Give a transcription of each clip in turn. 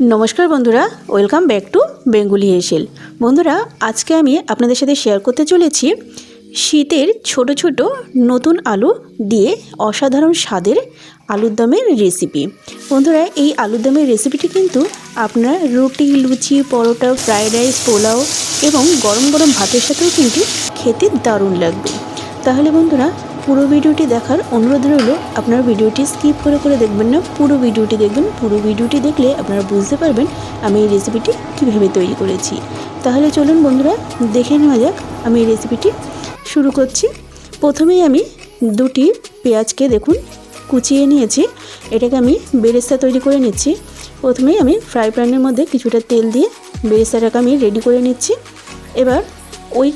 নমস্কার বন্ধুরা, welcome back to Bengali Heshel বন্ধুরা, আজকে আমি আপনাদের সাথে শেয়ার করতে চলেছি শীতের ছোট ছোট নতুন আলু দিয়ে অসাধারণ স্বাদের আলুর দমের রেসিপি বন্ধুরা, এই আলুর দমের রেসিপিটি কিন্তু আপনার রুটি, লুচি, পরোটা ফ্রায়েড রাইস পোলাও এবং গরম গরম ভাতের সাথেও কিন্তু খেতে দারুণ লাগবে। তাহলে বন্ধুরা পুরো ভিডিওটি দেখার অনুরোধ রইল, আপনার ভিডিওটি স্কিপ করে করে দেখবেন না, পুরো ভিডিওটি দেখবেন, পুরো ভিডিওটি দেখলে আপনারা বুঝতে পারবেন আমি এই রেসিপিটি কীভাবে তৈরি করেছি। তাহলে চলুন বন্ধুরা, দেখে নেওয়া যাক, আমি এই রেসিপিটি শুরু করছি। প্রথমেই আমি দুটি পেঁয়াজকে দেখুন, কুচিয়ে নিয়েছি, এটাকে আমি বেরেস্তা তৈরি করে নিচ্ছি। প্রথমেই আমি ফ্রাই প্যানের মধ্যে কিছুটা তেল দিয়ে বেরেস্তাটাকে আমি রেডি করে নিচ্ছি। এবার ওই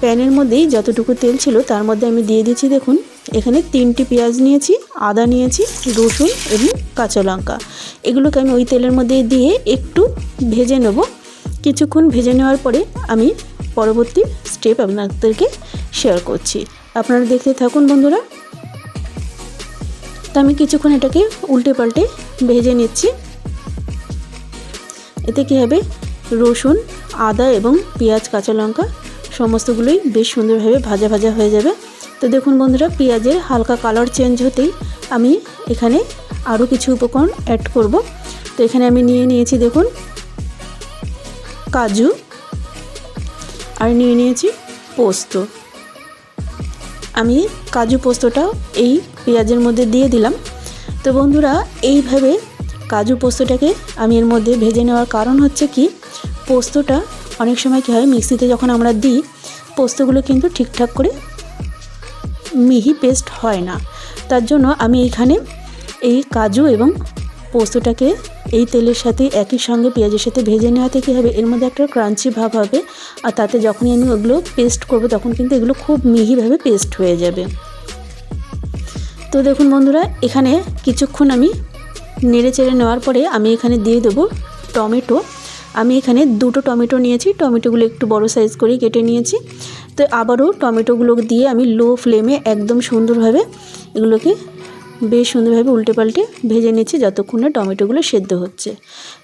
প্যানের মধ্যেই যতটুকু তেল ছিল তার মধ্যে আমি দিয়ে দিচ্ছি দেখুন, এখানে তিনটি পেঁয়াজ নিয়েছি, আদা নিয়েছি, রসুন এবং কাঁচা লঙ্কা। এগুলোকে আমি ওই তেলের মধ্যে দিয়ে একটু ভেজে নেব। কিছুক্ষণ ভেজে নেওয়ার পরে আমি পরবর্তী স্টেপ আপনাদেরকে শেয়ার করছি। আপনারা দেখতে থাকুন বন্ধুরা। তো আমি কিছুক্ষণ এটাকে উল্টে পাল্টে ভেজে নিচ্ছি। এতে কী হবে? রসুন, আদা এবং পেঁয়াজ, কাঁচা লঙ্কা সমস্তগুলোই বেশ সুন্দরভাবে ভাজা ভাজা হয়ে যাবে। তো দেখুন বন্ধুরা, পেঁয়াজের হালকা কালার চেঞ্জ হতেই আমি এখানে আরও কিছু উপকরণ অ্যাড করব। তো এখানে আমি নিয়ে নিয়েছি দেখুন, কাজু আর নিয়ে নিয়েছি পোস্ত। আমি কাজু পোস্তটাও এই পেঁয়াজের মধ্যে দিয়ে দিলাম। তো বন্ধুরা, এইভাবে কাজু পোস্তটাকে আমি এর মধ্যে ভেজে নেওয়ার কারণ হচ্ছে কি, পোস্তটা অনেক সময় কী হয়, মিক্সিতে যখন আমরা দিই, পোস্তগুলো কিন্তু ঠিকঠাক করে মিহি পেস্ট হয় না। তার জন্য আমি এখানে এই কাজু এবং পোস্তটাকে এই তেলের সাথে একই সঙ্গে পেঁয়াজের সাথে ভেজে নেওয়াতে কী হবে, এর মধ্যে একটা ক্রাঞ্চি ভাব হবে আর তাতে যখনই আমি ওগুলো পেস্ট করব, তখন কিন্তু এগুলো খুব মিহিভাবে পেস্ট হয়ে যাবে। তো দেখুন বন্ধুরা, এখানে কিছুক্ষণ আমি নেড়ে চেড়ে নেওয়ার পরে আমি এখানে দিয়ে দেবো টমেটো। আমি এখানে দুটো টমেটো নিয়েছি। টমেটোগুলো একটু বড় সাইজ করে কেটে নিয়েছি। তো আবারও টমেটোগুলো দিয়ে আমি লো ফ্লেমে একদম সুন্দরভাবে এগুলোকে বেশ সুন্দরভাবে উল্টে পাল্টে ভেজে নিচ্ছি যতক্ষণ না টমেটোগুলো সেদ্ধ হচ্ছে।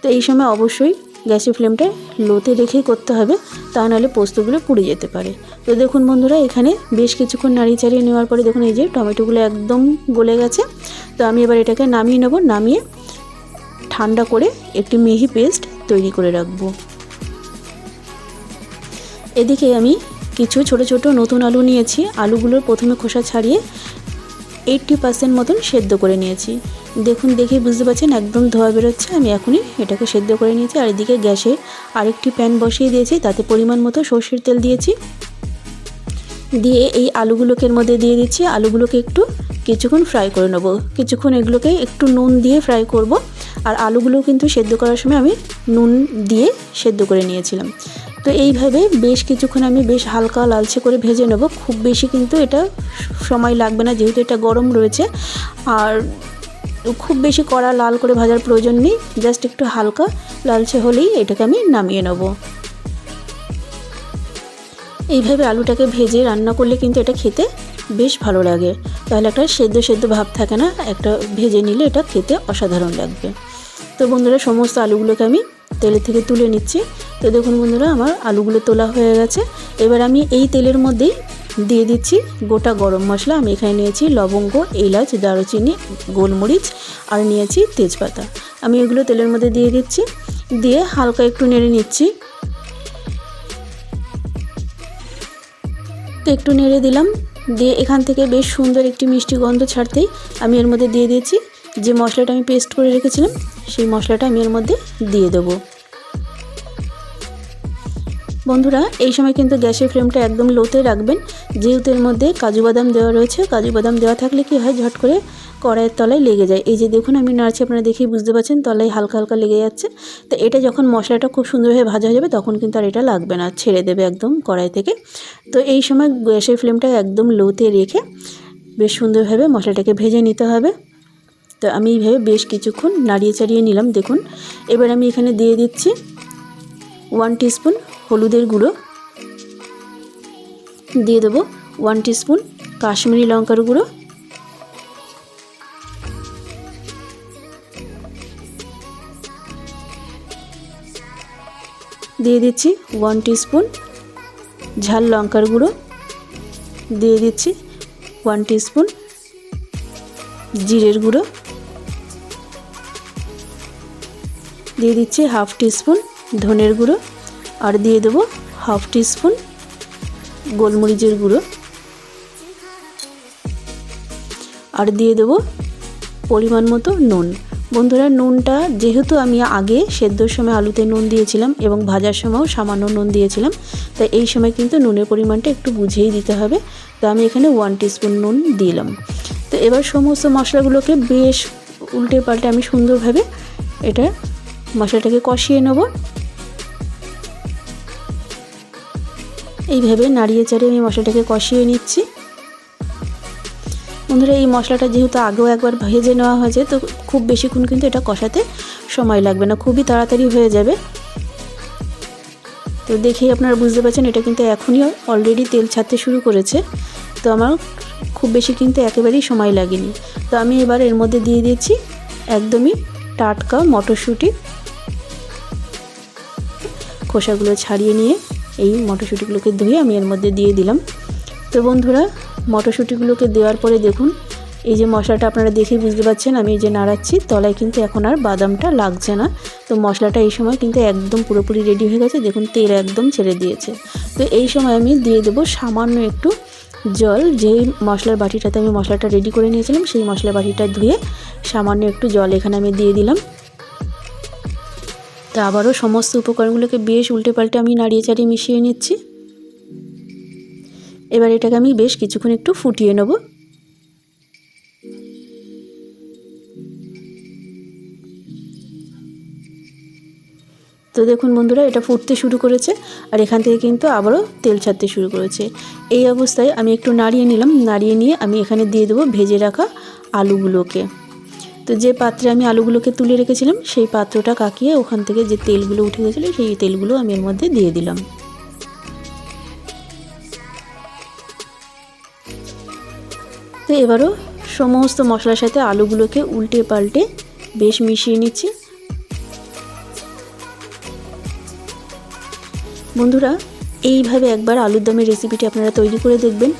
তো এই সময় অবশ্যই গ্যাসের ফ্লেমটা লোতে রেখেই করতে হবে, তা নাহলে পোস্তগুলো পুড়ে যেতে পারে। তো দেখুন বন্ধুরা, এখানে বেশ কিছুক্ষণ নাড়িয়ে চাড়িয়ে নেওয়ার পরে দেখুন এই যে টমেটোগুলো একদম গলে গেছে। তো আমি এবার এটাকে নামিয়ে নেব। নামিয়ে ঠান্ডা করে একটি মিহি পেস্ট তৈরি করে রাখব। এদিকে আমি কিছু ছোট ছোট নতুন আলু নিয়েছি। আলুগুলোর প্রথমে খোসা ছাড়িয়ে এইটটি পার্সেন্ট মতন সেদ্ধ করে নিয়েছি। দেখুন দেখে বুঝতে পারছেন, একদম ধোয়া বেরোচ্ছে। আমি এখনই এটাকে সেদ্ধ করে নিয়েছি। আর এদিকে গ্যাসে আরেকটি প্যান বসিয়ে দিয়েছি। তাতে পরিমাণ মতো সর্ষের তেল দিয়েছি। দিয়ে এই আলুগুলোকে এর মধ্যে দিয়ে দিচ্ছি। আলুগুলোকে একটু কিছুক্ষণ ফ্রাই করে নেব। কিছুক্ষণ এগুলোকে একটু নুন দিয়ে ফ্রাই করব। আর আলুগুলো কিন্তু সেদ্ধ করার সময় আমি নুন দিয়ে সেদ্ধ করে নিয়েছিলাম। তো এইভাবে বেশ কিছুক্ষণ আমি বেশ হালকা লালচে করে ভেজে নেব। খুব বেশি কিন্তু এটা সময় লাগবে না, যেহেতু এটা গরম রয়েছে। আর খুব বেশি কড়া লাল করে ভাজার প্রয়োজন নেই। জাস্ট একটু হালকা লালচে হলেই এটাকে আমি নামিয়ে নেব। এইভাবে আলুটাকে ভেজে রান্না করলে কিন্তু এটা খেতে বেশ ভালো লাগে। তাহলে একটা সেদ্ধ সেদ্ধ ভাব থাকে না, একটা ভেজে নিলে এটা খেতে অসাধারণ লাগবে। তো বন্ধুরা, সমস্ত আলুগুলোকে আমি তেলের থেকে তুলে নিচ্ছি। তো দেখুন বন্ধুরা, আমার আলুগুলো তোলা হয়ে গেছে। এবার আমি এই তেলের মধ্যেই দিয়ে দিচ্ছি গোটা গরম মশলা। আমি এখানে নিয়েছি লবঙ্গ, এলাচ, দারুচিনি, গোলমরিচ আর নিয়েছি তেজপাতা। আমি এগুলো তেলের মধ্যে দিয়ে দিচ্ছি। দিয়ে হালকা একটু নেড়ে নিচ্ছি। তো একটু নেড়ে দিলাম। দিয়ে এখান থেকে বেশ সুন্দর একটি মিষ্টি গন্ধ ছাড়তেই আমি এর মধ্যে দিয়ে দিয়েছি। যে মশলাটা আমি পেস্ট করে রেখেছিলাম, সেই মশলাটা আমি এর মধ্যে দিয়ে দেবো। বন্ধুরা, এই সময় কিন্তু গ্যাসের ফ্লেমটা একদম লোতে রাখবেন। যেহেতু এর মধ্যে কাজু বাদাম দেওয়া রয়েছে, কাজু বাদাম দেওয়া থাকলে কি হয়, ঝট করে কড়াইয়ের তলায় লেগে যায়। এই যে দেখুন, আমি নাড়ছি, আপনারা দেখেই বুঝতে পারছেন, তলায় হালকা হালকা লেগে যাচ্ছে। তো এটা যখন মশলাটা খুব সুন্দরভাবে ভাজা হয়ে যাবে, তখন কিন্তু আর এটা লাগবে না, ছেড়ে দেবে একদম কড়াই থেকে। তো এই সময় গ্যাসের ফ্লেমটা একদম লোতে রেখে বেশ সুন্দরভাবে মশলাটাকে ভেজে নিতে হবে। তো আমি এইভাবে বেশ কিছুক্ষণ নাড়িয়ে চাড়িয়ে নিলাম, দেখুন। এবার আমি এখানে দিয়ে দিচ্ছি ওয়ান টিস্পুন হলুদের গুঁড়ো। দিয়ে দেবো ওয়ান টিস্পুন কাশ্মীরি লঙ্কার গুঁড়ো। দিয়ে দিচ্ছি ওয়ান স্পুন ঝাল লঙ্কার গুঁড়ো। দিয়ে দিচ্ছি ওয়ান স্পুন জিরের গুঁড়ো। দিয়ে দিচ্ছি হাফ স্পুন ধনের গুঁড়ো আর দিয়ে দেবো হাফ স্পুন গোলমরিচের গুঁড়ো। আর দিয়ে দেবো পরিমাণ মতো নুন। বন্ধুরা, নুনটা যেহেতু আমি আগে সেদ্ধর সময় আলুতে নুন দিয়েছিলাম এবং ভাজার সময়ও সামান্য নুন দিয়েছিলাম, তাই এই সময় কিন্তু নুনের পরিমাণটা একটু বুঝেই দিতে হবে। তো আমি এখানে ওয়ান টিস্পুন নুন দিলাম। তো এবার সমস্ত মশলাগুলোকে বেশ উল্টে পাল্টে আমি সুন্দরভাবে এটা মশলাটাকে কষিয়ে নেব। এইভাবে নাড়িয়ে চাড়িয়ে আমি মশলাটাকে কষিয়ে নিচ্ছি। বন্ধুরা, এই মশলাটা যেহেতু আগেও একবার ভেজে নেওয়া হয়েছে, তো খুব বেশিক্ষণ কিন্তু এটা কষাতে সময় লাগবে না, খুবই তাড়াতাড়ি হয়ে যাবে। তো দেখেই আপনারা বুঝতে পারছেন, এটা কিন্তু এখনই অলরেডি তেল ছাড়তে শুরু করেছে। তো আমার খুব বেশি কিন্তু একেবারেই সময় লাগেনি। তো আমি এবার এর মধ্যে দিয়ে দিয়েছি একদমই টাটকা মটরশুঁটি। খোসাগুলো ছাড়িয়ে নিয়ে এই মটরশুঁটিগুলোকে ধুয়ে আমি এর মধ্যে দিয়ে দিলাম। তো বন্ধুরা, মটরশুঁটিগুলোকে দেওয়ার পরে দেখুন, এই যে মশলাটা আপনারা দেখেই বুঝতে পারছেন, আমি যে নাড়াচ্ছি, তলায় কিন্তু এখন আর বাদামটা লাগছে না। তো মশলাটা এই সময় কিন্তু একদম পুরোপুরি রেডি হয়ে গেছে, দেখুন তেল একদম ছেড়ে দিয়েছে। তো এই সময় আমি দিয়ে দেবো সামান্য একটু জল, যেই মশলার বাটিটাতে আমি মশলাটা রেডি করে নিয়েছিলাম, সেই মশলার বাটিটা ধুয়ে সামান্য একটু জল এখানে আমি দিয়ে দিলাম। তো আবারও সমস্ত উপকরণগুলোকে বেশ উল্টে পাল্টে আমি নাড়িয়ে চাড়িয়ে মিশিয়ে নিচ্ছি। এবার এটাকে আমি বেশ কিছুক্ষণ একটু ফুটিয়ে নেব। তো দেখুন বন্ধুরা, এটা ফুটতে শুরু করেছে আর এখান থেকে কিন্তু আবারও তেল ছাড়তে শুরু করেছে। এই অবস্থায় আমি একটু নাড়িয়ে নিলাম, নাড়িয়ে নিয়ে আমি এখানে দিয়ে দেবো ভেজে রাখা আলুগুলোকে। তো যে পাত্রে আমি আলুগুলোকে তুলে রেখেছিলাম, সেই পাত্রটা কাকিয়ে ওখান থেকে যে তেলগুলো উঠে গেছিল, সেই তেলগুলো আমি এর মধ্যে দিয়ে দিলাম। তো এবারও সমস্ত মশলার সাথে আলুগুলোকে উল্টে পাল্টে বেশ মিশিয়ে নিচ্ছি। বন্ধুরা, এইভাবে একবার আলুর দমের রেসিপিটি আপনারা তৈরি করে দেখবেন।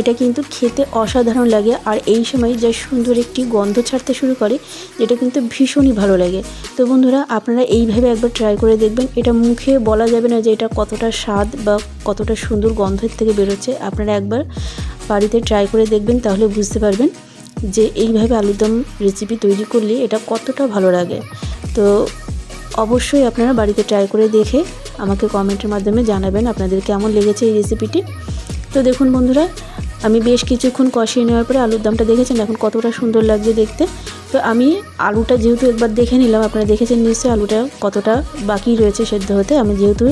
এটা কিন্তু খেতে অসাধারণ লাগে আর এই সময় যা সুন্দর একটি গন্ধ ছাড়তে শুরু করে, যেটা কিন্তু ভীষণই ভালো লাগে। তো বন্ধুরা, আপনারা এইভাবে একবার ট্রাই করে দেখবেন। এটা মুখে বলা যাবে না যে এটা কতটা স্বাদ বা কতটা সুন্দর গন্ধের থেকে বেরোচ্ছে। আপনারা একবার বাড়িতে ট্রাই করে দেখবেন, তাহলে বুঝতে পারবেন যে এইভাবে আলুরদম রেসিপি তৈরি করলে এটা কতটা ভালো লাগে। তো অবশ্যই আপনারা বাড়িতে ট্রাই করে দেখে আমাকে কমেন্টের মাধ্যমে জানাবেন আপনাদের কেমন লেগেছে এই রেসিপিটি তো দেখুন বন্ধুরা আমি বেশ কিছুক্ষণ কষিয়ে নেওয়ার পরে আলুর দামটা দেখেছেন, এখন কতটা সুন্দর লাগছে দেখতে। তো আমি আলুটা যেহেতু একবার দেখে নিলাম, আপনারা দেখেছেন নিশ্চয়ই আলুটা কতটা বাকি রয়েছে সেদ্ধ হতে। আমি যেহেতু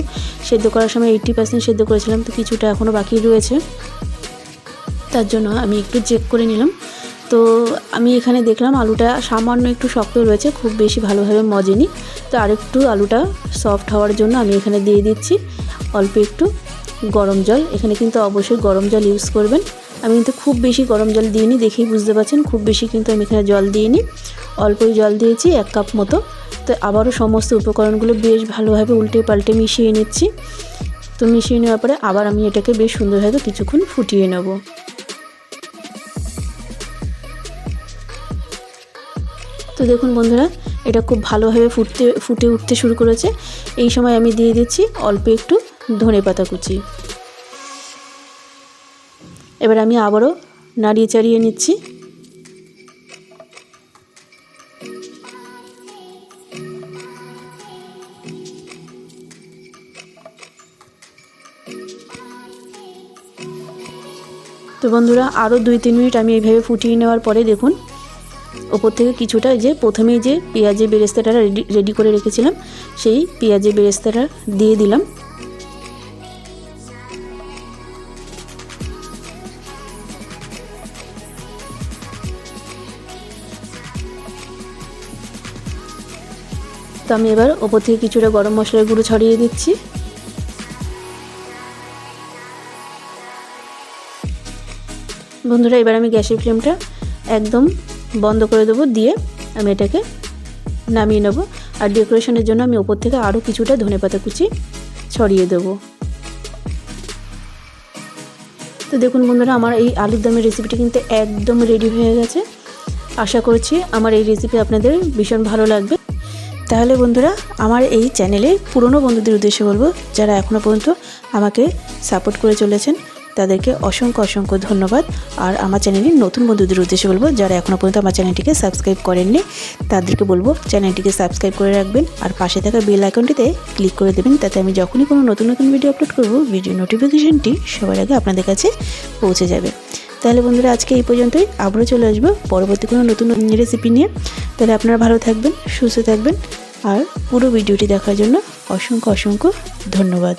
সেদ্ধ করার সময় এইট্টি পার্সেন্ট সেদ্ধ করেছিলাম, তো কিছুটা এখনও বাকি রয়েছে। তার জন্য আমি একটু চেক করে নিলাম। তো আমি এখানে দেখলাম আলুটা সামান্য একটু শক্ত রয়েছে, খুব বেশি ভালোভাবে মজেনি। তো আরেকটু আলুটা সফট হওয়ার জন্য আমি এখানে দিয়ে দিচ্ছি, অল্প একটু গরম জল। এখানে কিন্তু অবশ্যই গরম জল ইউজ করবেন। আমি কিন্তু খুব বেশি গরম জল দিইনি, দেখেই বুঝতে পারছেন, খুব বেশি কিন্তু আমি এখানে জল দিইনি। অল্পই জল দিয়েছি, এক কাপ মতো। তো আবারও সমস্ত উপকরণগুলো বেশ ভালোভাবে উল্টে পাল্টে মিশিয়ে নিচ্ছি। তো মিশিয়ে নেওয়ার পরে আবার আমি এটাকে বেশ সুন্দরভাবে কিছুক্ষণ ফুটিয়ে নেব। তো দেখুন বন্ধুরা, এটা খুব ভালোভাবে ফুটতে, ফুটে উঠতে শুরু করেছে। এই সময় আমি দিয়ে দিচ্ছি অল্প একটু ধনে পাতা কুচি। এবার আমি আবারও নাড়িয়ে চাড়িয়ে নিচ্ছি। তো বন্ধুরা, আরও দুই তিন মিনিট আমি এইভাবে ফুটিয়ে নেওয়ার পরে দেখুন, ওপর থেকে কিছুটা যে প্রথমেই যে পেঁয়াজের বেরেস্তাটা রেডি রেডি করে রেখেছিলাম, সেই পেঁয়াজের বেরেস্তাটা দিয়ে দিলাম। তো আমি এবার ওপর থেকে কিছুটা গরম মশলার গুঁড়ো ছড়িয়ে দিচ্ছি। বন্ধুরা, এবার আমি গ্যাসের ফ্লেমটা একদম বন্ধ করে দেবো, দিয়ে আমি এটাকে নামিয়ে নেব। আর ডেকোরেশনের জন্য আমি ওপর থেকে আরও কিছুটা ধনে পাতা কুচি ছড়িয়ে দেবো। তো দেখুন বন্ধুরা, আমার এই আলুর দমের রেসিপিটি কিন্তু একদম রেডি হয়ে গেছে। আশা করছি আমার এই রেসিপি আপনাদের ভীষণ ভালো লাগবে। তাহলে বন্ধুরা, আমার এই চ্যানেলে পুরনো বন্ধুদের উদ্দেশ্যে বলব, যারা এখনও পর্যন্ত আমাকে সাপোর্ট করে চলেছেন, তাদেরকে অসংখ্য অসংখ্য ধন্যবাদ। আর আমার চ্যানেলের নতুন বন্ধুদের উদ্দেশ্যে বলব, যারা এখনও পর্যন্ত আমার চ্যানেলটিকে সাবস্ক্রাইব করেননি, তাদেরকে বলব, চ্যানেলটিকে সাবস্ক্রাইব করে রাখবেন আর পাশে থাকা বেল আইকনটিতে ক্লিক করে দেবেন, তাতে আমি যখনই কোনো নতুন নতুন ভিডিও আপলোড করব, ভিডিও নোটিফিকেশনটি সবার আগে আপনাদের কাছে পৌঁছে যাবে। তাহলে বন্ধুরা, আজকে এই পর্যন্তই। আবারও চলে আসব পরবর্তী কোনো নতুন রেসিপি নিয়ে। তাহলে আপনারা ভালো থাকবেন, সুস্থ থাকবেন। আর পুরো ভিডিওটি দেখার জন্য অসংখ্য অসংখ্য ধন্যবাদ।